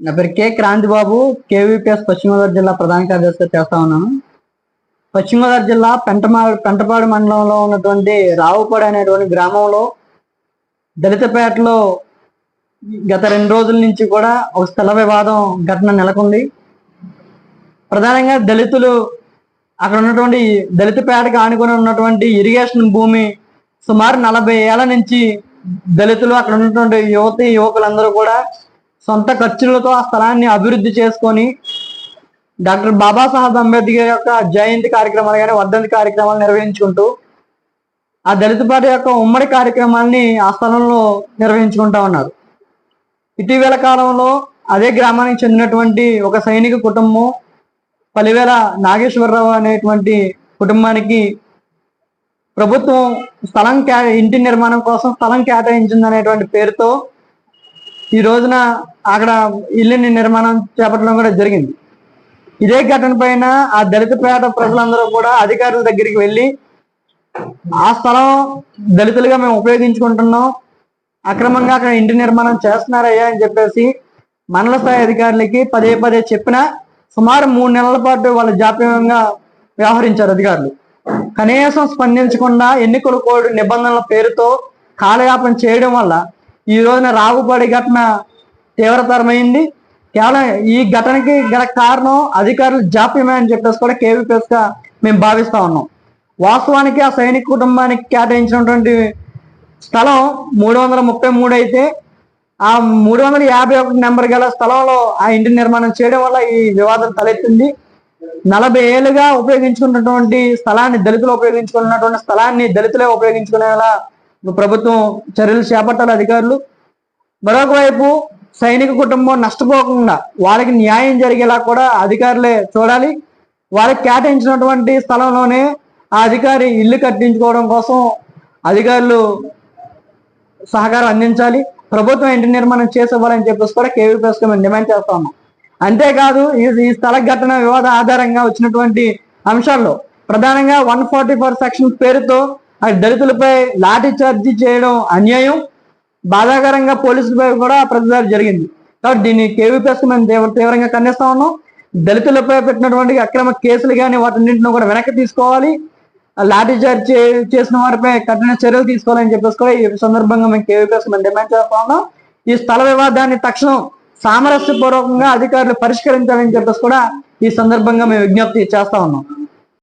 నా పేరు K. Kranthibabu. KVPS పశ్చిమ గోదావరి జిల్లా ప్రధాన కార్యదర్శిగా చేస్తా ఉన్నాను. పశ్చిమ గోదావరి జిల్లా పెంటమా పెంటపాడు మండలంలో ఉన్నటువంటి రావుపాడు అనేటువంటి గ్రామంలో దళితపేటలో గత రెండు రోజుల నుంచి కూడా ఒక స్థల వివాదం ఘటన నెలకొంది. ప్రధానంగా దళితులు అక్కడ ఉన్నటువంటి దళితపేటకు ఆనుకొని ఉన్నటువంటి ఇరిగేషన్ భూమి సుమారు నలభై ఏళ్ళ నుంచి దళితులు అక్కడ ఉన్నటువంటి యువతి యువకులందరూ కూడా సొంత ఖర్చులతో ఆ స్థలాన్ని అభివృద్ధి చేసుకొని డాక్టర్ బాబాసాహెబ్ అంబేద్కర్ యొక్క జయంతి కార్యక్రమాలు కానీ వర్ధంతి కార్యక్రమాలు నిర్వహించుకుంటూ ఆ దళిత పార్టీ యొక్క ఉమ్మడి కార్యక్రమాల్ని ఆ స్థలంలో నిర్వహించుకుంటా ఉన్నారు. ఇటీవల కాలంలో అదే గ్రామానికి చెందినటువంటి ఒక సైనిక కుటుంబం పలివేల నాగేశ్వరరావు అనేటువంటి కుటుంబానికి ప్రభుత్వం స్థలం కే ఇంటి నిర్మాణం కోసం స్థలం కేటాయించింది అనేటువంటి పేరుతో ఈ రోజున అక్కడ ఇల్లుని నిర్మాణం చేపట్టడం కూడా జరిగింది. ఇదే ఘటన పైన ఆ దళిత పేట ప్రజలందరూ కూడా అధికారుల దగ్గరికి వెళ్ళి ఆ స్థలం దళితులుగా మేము ఉపయోగించుకుంటున్నాం అక్రమంగా అక్కడ ఇంటి నిర్మాణం చేస్తున్నారయ్యా అని చెప్పేసి మండల స్థాయి అధికారులకి పదే పదే చెప్పినా సుమారు మూడు నెలల పాటు వాళ్ళ జాప్యంగా వ్యవహరించారు అధికారులు. కనీసం స్పందించకుండా ఎన్నికల కోడ్ నిబంధనల పేరుతో కాలయాపన చేయడం వల్ల ఈ రోజున రావుపడి ఘటన తీవ్రతరమైంది. కేవలం ఈ ఘటనకి గల కారణం అధికారులు జాప్యమే అని చెప్పేసి కూడా కేవీపీఎస్గా మేము భావిస్తా ఉన్నాం. వాస్తవానికి ఆ సైనిక కుటుంబానికి కేటాయించినటువంటి స్థలం మూడు వందల ముప్పై మూడు అయితే ఆ మూడు వందల యాభై ఒకటి నెంబర్ గల స్థలంలో ఆ ఇంటి నిర్మాణం చేయడం వల్ల ఈ వివాదం తలెత్తింది. నలభై ఏళ్ళుగా ఉపయోగించుకున్నటువంటి స్థలాన్ని దళితులు ఉపయోగించుకున్నటువంటి స్థలాన్ని దళితులే ఉపయోగించుకునేలా ప్రభుత్వం చర్యలు చేపట్టాలి అధికారులు. మరొక వైపు సైనిక కుటుంబం నష్టపోకుండా వాళ్ళకి న్యాయం జరిగేలా కూడా అధికారులే చూడాలి. వాళ్ళకి కేటాయించినటువంటి స్థలంలోనే ఆ అధికారి ఇల్లు కట్టించుకోవడం కోసం అధికారులు సహకారం అందించాలి. ప్రభుత్వం ఇంటి నిర్మాణం చేసేవ్వాలని చెప్పేసి కూడా కేవీపీఎస్ మేము డిమాండ్ చేస్తా ఉన్నాం. అంతేకాదు ఈ స్థల ఘటన వివాద ఆధారంగా వచ్చినటువంటి అంశాల్లో ప్రధానంగా వన్ ఫార్టీ ఫోర్ సెక్షన్ పేరుతో దళితులపై లాఠీ చార్జీ చేయడం అన్యాయం. బాధాకరంగా పోలీసులపై కూడా ప్రతిదాడి జరిగింది. కాబట్టి దీన్ని కేవీపీఎస్ మేము తీవ్ర తీవ్రంగా ఖండిస్తా ఉన్నాం. దళితులపై పెట్టినటువంటి అక్రమ కేసులు కానీ వాటన్నింటిని కూడా వెనక్కి తీసుకోవాలి. ఆ లాఠీ చార్జ్ చేసిన వారిపై కఠిన చర్యలు తీసుకోవాలని చెప్పేసి కూడా ఈ సందర్భంగా మేము కేవీపీఎస్ మేము డిమాండ్ చేస్తా ఉన్నాం. ఈ స్థల వివాదాన్ని తక్షణం సామరస్యపూర్వకంగా అధికారులు పరిష్కరించాలని చెప్పేసి కూడా ఈ సందర్భంగా మేము విజ్ఞప్తి చేస్తా ఉన్నాం.